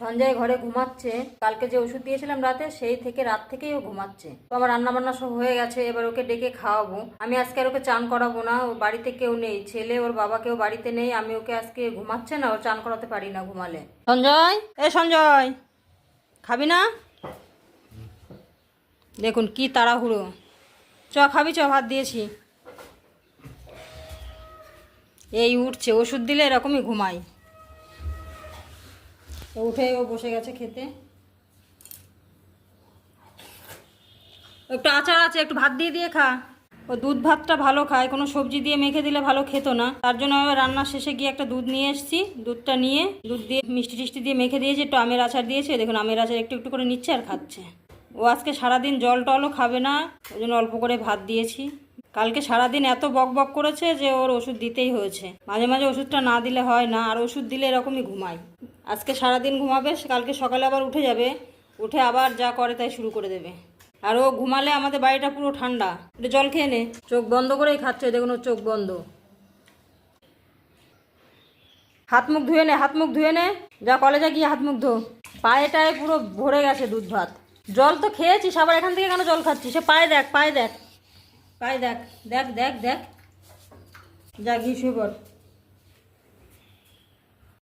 সঞ্জয় ঘরে ঘুমাচ্ছে। কালকে যে ওষুধ দিয়েছিলাম রাতে, সেই থেকে রাত থেকেই ও ঘুমাচ্ছে। তো আমার রান্না বান্না সব হয়ে গেছে, এবার ওকে ডেকে খাওয়াবো। আমি আজকে আর ওকে চান করাবো না, ও বাড়িতে কেউ নেই। ছেলে, ওর বাবা কেউ বাড়িতে নেই, আমি ওকে আজকে ঘুমাচ্ছে না, ও চান করাতে পারি না ঘুমালে। সঞ্জয়? এ সঞ্জয়, খাবি না? দেখুন কি তাড়াহুড়ো। চ, খাবি, চ, ভাত দিয়েছি। এই উঠছে, ওষুধ দিলে এরকমই ঘুমাই। তো উঠে ও বসে গেছে খেতে। একটু আচার আছে, একটু ভাত দিয়ে দিয়ে খা। ও দুধ ভাতটা ভালো খায়, কোনো সবজি দিয়ে মেখে দিলে ভালো খেত না। তার জন্য আমি রান্নার শেষে গিয়ে একটা দুধ নিয়ে এসেছি। দুধটা নিয়ে দুধ দিয়ে মিষ্টি টিষ্টি দিয়ে মেখে দিয়েছি, একটু আমের আচার দিয়েছে। দেখুন, আমের আচার একটু একটু করে নিচ্ছে আর খাচ্ছে। ও আজকে সারাদিন জল টলও খাবে না, ওই জন্য অল্প করে ভাত দিয়েছি। কালকে সারাদিন এত বক বক করেছে যে ওর ওষুধ দিতেই হয়েছে। মাঝে মাঝে ওষুধটা না দিলে হয় না, আর ওষুধ দিলে এরকমই ঘুমায়। আজকে সারাদিন ঘুমাবে কালকে সকালে আবার উঠে যাবে, উঠে আবার যা করে তাই শুরু করে দেবে। আর ও ঘুমালে আমাদের বাড়িটা পুরো ঠান্ডা। একটু জল খেয়ে নে, চোখ বন্ধ করেই খাচ্ছে, দেখুন ওর চোখ বন্ধ। হাত মুখ ধুয়ে নে, হাত মুখ ধুয়ে নে। যা কলেজে গিয়ে হাত মুখ ধো। পায়েটায় পুরো ভরে গেছে দুধ ভাত জল তো খেয়েছিস, আবার এখান থেকে কেন জল খাচ্ছিস? সে পায়ে দেখ পায়ে দেখ পায়ে দেখ দেখ দেখ দেখ। যা গিয়ে পড়।